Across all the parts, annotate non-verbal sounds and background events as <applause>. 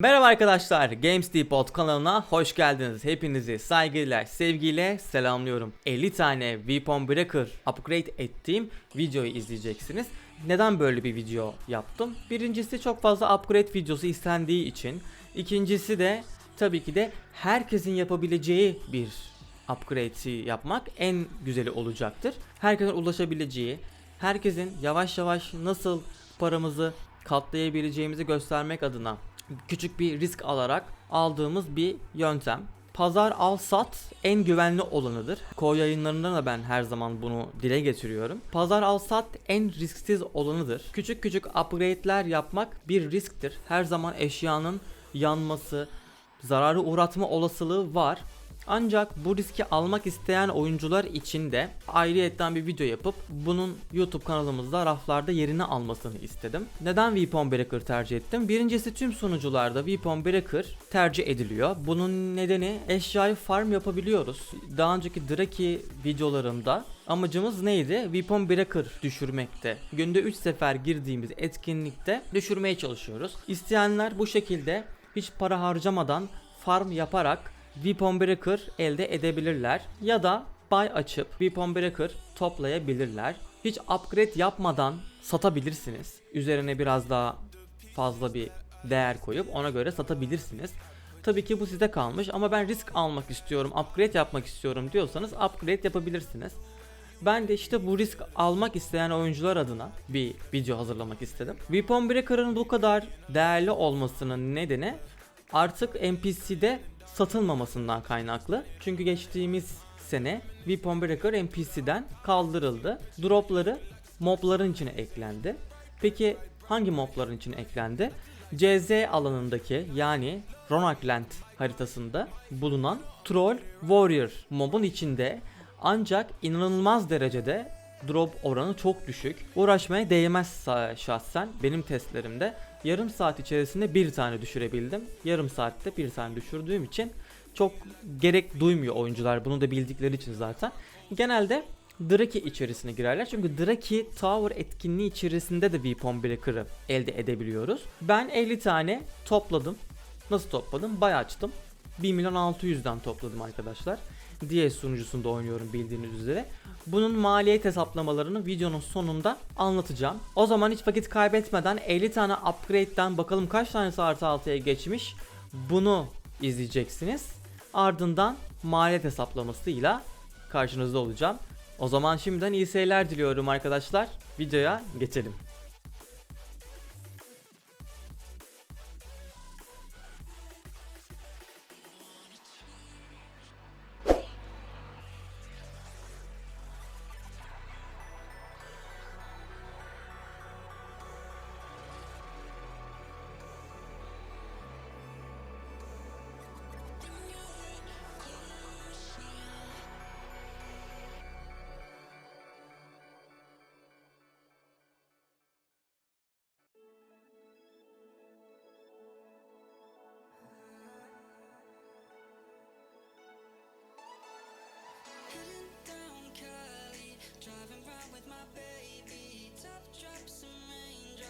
Merhaba arkadaşlar, Games Depot kanalına hoş geldiniz. Hepinizi saygıyla, sevgiyle selamlıyorum. 50 tane Weapon Breaker upgrade ettiğim videoyu izleyeceksiniz. Neden böyle bir video yaptım? Birincisi çok fazla upgrade videosu istendiği için. İkincisi de tabii ki de herkesin yapabileceği bir upgrade'i yapmak en güzeli olacaktır. Herkesin ulaşabileceği, herkesin yavaş yavaş nasıl paramızı katlayabileceğimizi göstermek adına küçük bir risk alarak aldığımız bir yöntem. Pazar al sat en güvenli olanıdır. Koy yayınlarında da ben her zaman bunu dile getiriyorum. Pazar al sat en risksiz olanıdır. Küçük küçük upgrade'ler yapmak bir risktir. Her zaman eşyanın yanması, zararı uğratma olasılığı var. Ancak bu riski almak isteyen oyuncular için de ayrıyetten bir video yapıp bunun YouTube kanalımızda raflarda yerini almasını istedim. Neden Weapon Breaker tercih ettim? Birincisi tüm sunucularda Weapon Breaker tercih ediliyor. Bunun nedeni eşyayı farm yapabiliyoruz. Daha önceki Draki videolarında amacımız neydi? Weapon Breaker düşürmekte. Günde 3 sefer girdiğimiz etkinlikte düşürmeye çalışıyoruz. İsteyenler bu şekilde hiç para harcamadan farm yaparak Weapon Breaker elde edebilirler ya da buy açıp Weapon Breaker toplayabilirler. Hiç upgrade yapmadan satabilirsiniz. Üzerine biraz daha fazla bir değer koyup ona göre satabilirsiniz. Tabii ki bu size kalmış ama ben risk almak istiyorum, upgrade yapmak istiyorum diyorsanız upgrade yapabilirsiniz. Ben de işte bu risk almak isteyen oyuncular adına bir video hazırlamak istedim. Weapon Breaker'ın bu kadar değerli olmasının nedeni artık NPC'de satılmamasından kaynaklı. Çünkü geçtiğimiz sene Weapon Breaker NPC'den kaldırıldı. Dropları mobların içine eklendi. Peki hangi mobların içine eklendi? CZ alanındaki yani Ronakland haritasında bulunan Troll Warrior mobun içinde ancak inanılmaz derecede drop oranı çok düşük. Uğraşmaya değmez şahsen benim testlerimde. Yarım saat içerisinde bir tane düşürebildim. Yarım saatte bir tane düşürdüğüm için çok gerek duymuyor oyuncular bunu da bildikleri için zaten. Genelde Draki içerisine girerler. Çünkü Draki Tower etkinliği içerisinde de Weapon Breaker'ı elde edebiliyoruz. Ben 50 tane topladım. Nasıl topladım? Bay açtım. 1 milyon 600'den topladım arkadaşlar. DS sunucusunda oynuyorum bildiğiniz üzere. Bunun maliyet hesaplamalarını videonun sonunda anlatacağım. O zaman hiç vakit kaybetmeden 50 tane upgrade'den bakalım kaç tanesi artı 6'ya geçmiş. Bunu izleyeceksiniz. Ardından maliyet hesaplamasıyla karşınızda olacağım. O zaman şimdiden iyi seyirler diliyorum arkadaşlar. Videoya geçelim.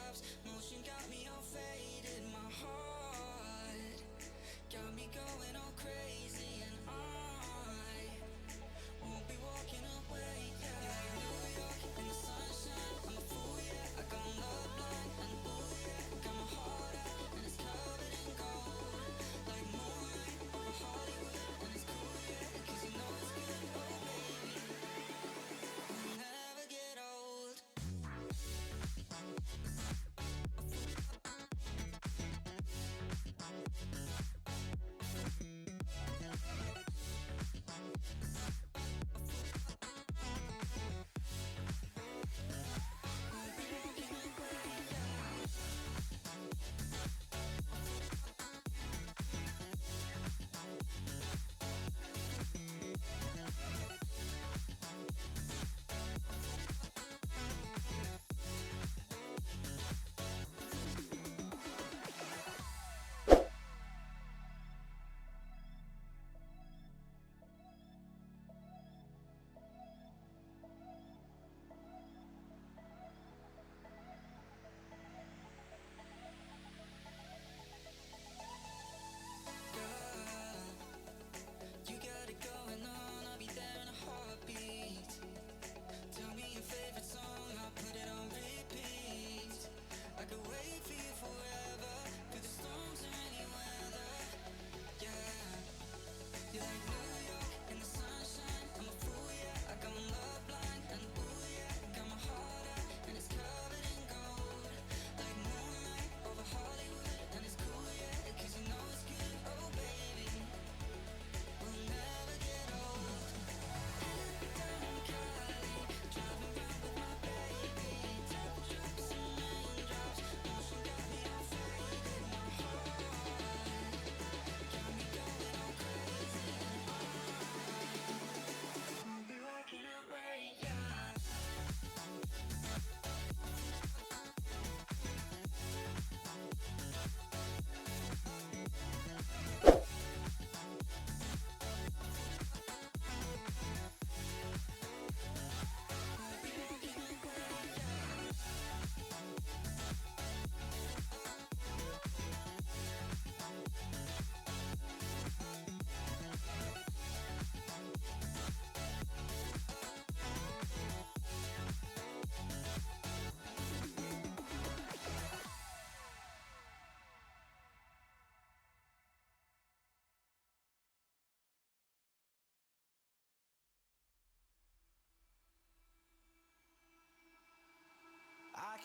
stops. Motion got me all faded, my heart got me going on.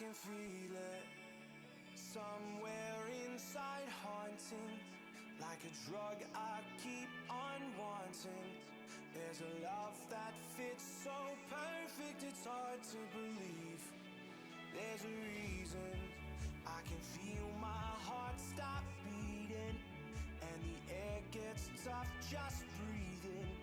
Can feel it somewhere inside, haunting like a drug I keep on wanting. There's a love that fits so perfect, it's hard to believe. There's a reason I can feel my heart stop beating, and the air gets tough just breathing.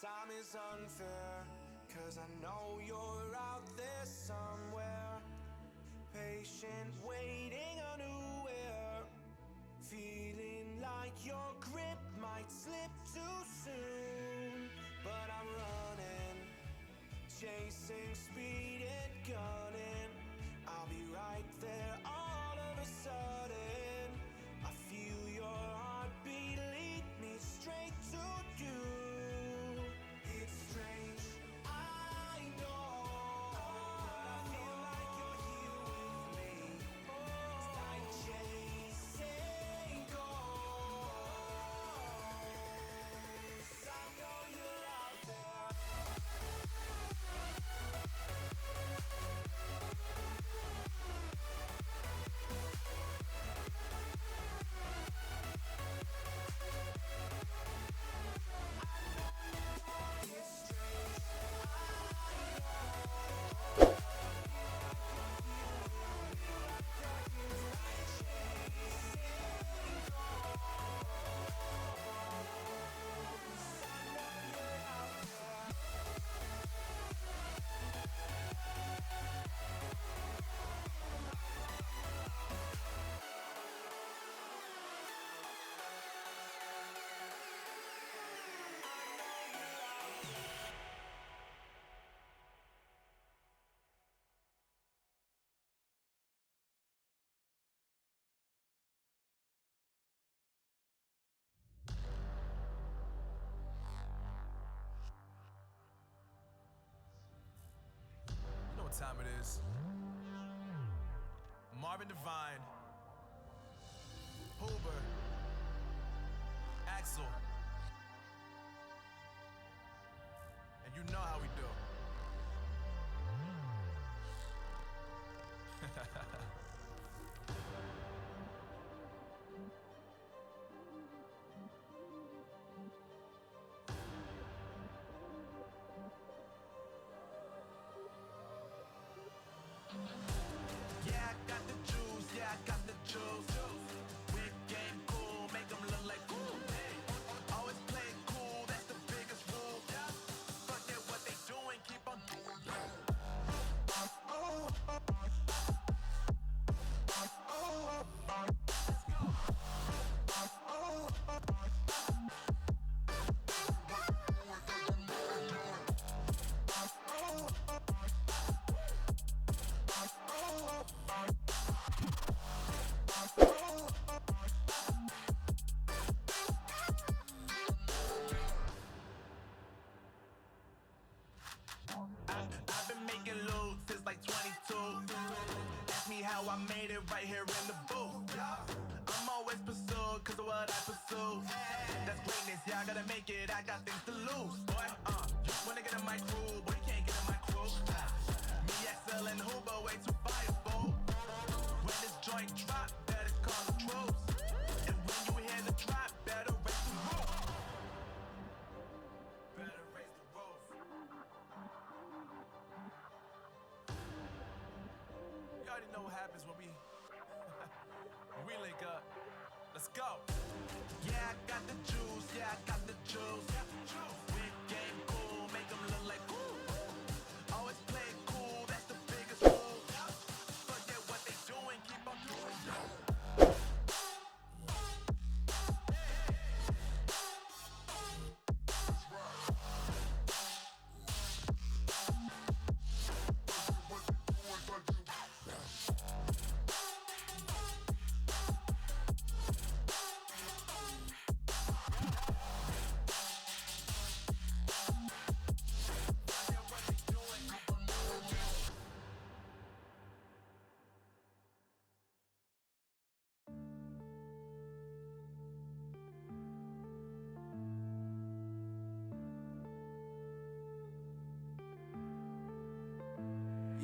Time is unfair, cause I know you're out there somewhere. Patient, waiting unaware. Feeling like your grip might slip too soon. But I'm running, chasing speed is. Marvin Devine, Huber, Axel. And you know how we I made it right here in the booth. I'm always pursued cause of what I pursue. That's greatness, yeah, I gotta make it, I got things to lose. Boy, uh, wanna get in my crew, boy, you can't get in my crew. Me, XL, and Huber, way too fireable. Happens when we <laughs> we link up. Let's go. Yeah, I got the juice. Yeah, I got the juice.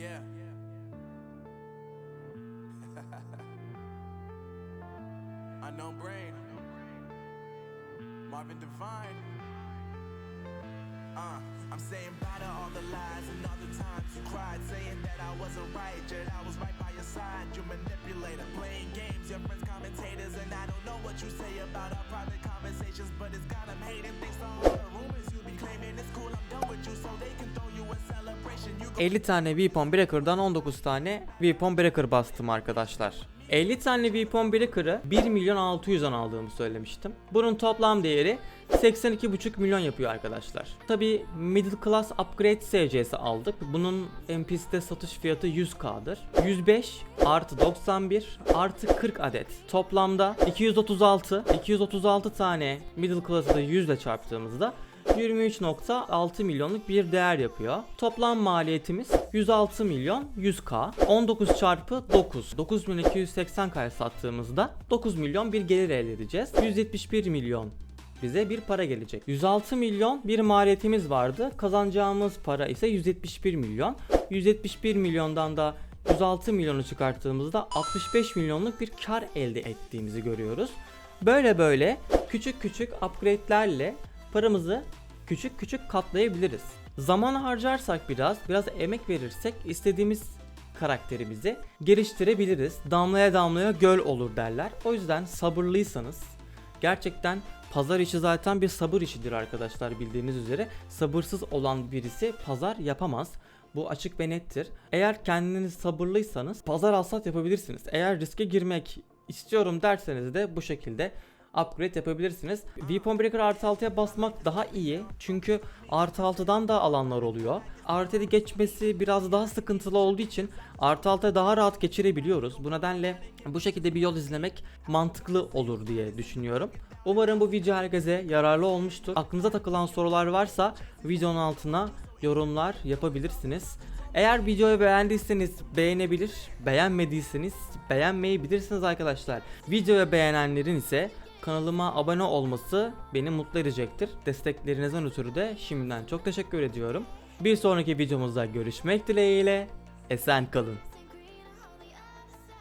Yeah. <laughs> Unknown brain. Marvin Devine. Uh, I'm saying bye to all the lies and all the times you cried, saying that I wasn't right, yet I was right by your side. You manipulator, playing games, your friends commentators, and I don't know what you say about our private conversations, but it's got 'em hating. Thanks to all the rumors you be claiming, it's cool, I'm done with you, so they can throw you a celebration. You 50 tane Weapon Breaker'dan 19 tane Weapon Breaker bastım arkadaşlar. 50 tane Weapon Breaker'ı 1 milyon 600'den aldığımı söylemiştim. Bunun toplam değeri 82,5 milyon yapıyor arkadaşlar. Tabi Middle Class Upgrade SC'si aldık. Bunun NPC'de satış fiyatı 100k'dır. 105 artı 91 artı 40 adet. Toplamda 236. 236 tane Middle Class'ı da 100 ile çarptığımızda 23.6 milyonluk bir değer yapıyor. Toplam maliyetimiz 106 milyon 100k. 19 çarpı 9. 9280k'ya sattığımızda 9 milyon bir gelir elde edeceğiz. 171 milyon bize bir para gelecek. 106 milyon bir maliyetimiz vardı. Kazanacağımız para ise 171 milyon. 171 milyondan da 106 milyonu çıkarttığımızda 65 milyonluk bir kar elde ettiğimizi görüyoruz. Böyle böyle küçük küçük upgrade'lerle paramızı küçük küçük katlayabiliriz. Zaman harcarsak biraz, biraz emek verirsek istediğimiz karakterimizi geliştirebiliriz. Damlaya damlaya göl olur derler. O yüzden sabırlıysanız gerçekten pazar işi zaten bir sabır işidir arkadaşlar bildiğiniz üzere. Sabırsız olan birisi pazar yapamaz. Bu açık ve nettir. Eğer kendiniz sabırlıysanız pazar alsat yapabilirsiniz. Eğer riske girmek istiyorum derseniz de bu şekilde upgrade yapabilirsiniz. Weapon Breaker artı 6'ya basmak daha iyi. Çünkü artı 6'dan da alanlar oluyor. Artı 7 geçmesi biraz daha sıkıntılı olduğu için artı 6'ya daha rahat geçirebiliyoruz. Bu nedenle bu şekilde bir yol izlemek mantıklı olur diye düşünüyorum. Umarım bu video herkese yararlı olmuştur. Aklınıza takılan sorular varsa videonun altına yorumlar yapabilirsiniz. Eğer videoyu beğendiyseniz beğenebilir, beğenmediyseniz beğenmeyebilirsiniz arkadaşlar. Videoyu beğenenlerin ise kanalıma abone olması beni mutlu edecektir. Desteklerinizden ötürü de şimdiden çok teşekkür ediyorum. Bir sonraki videomuzda görüşmek dileğiyle esen kalın.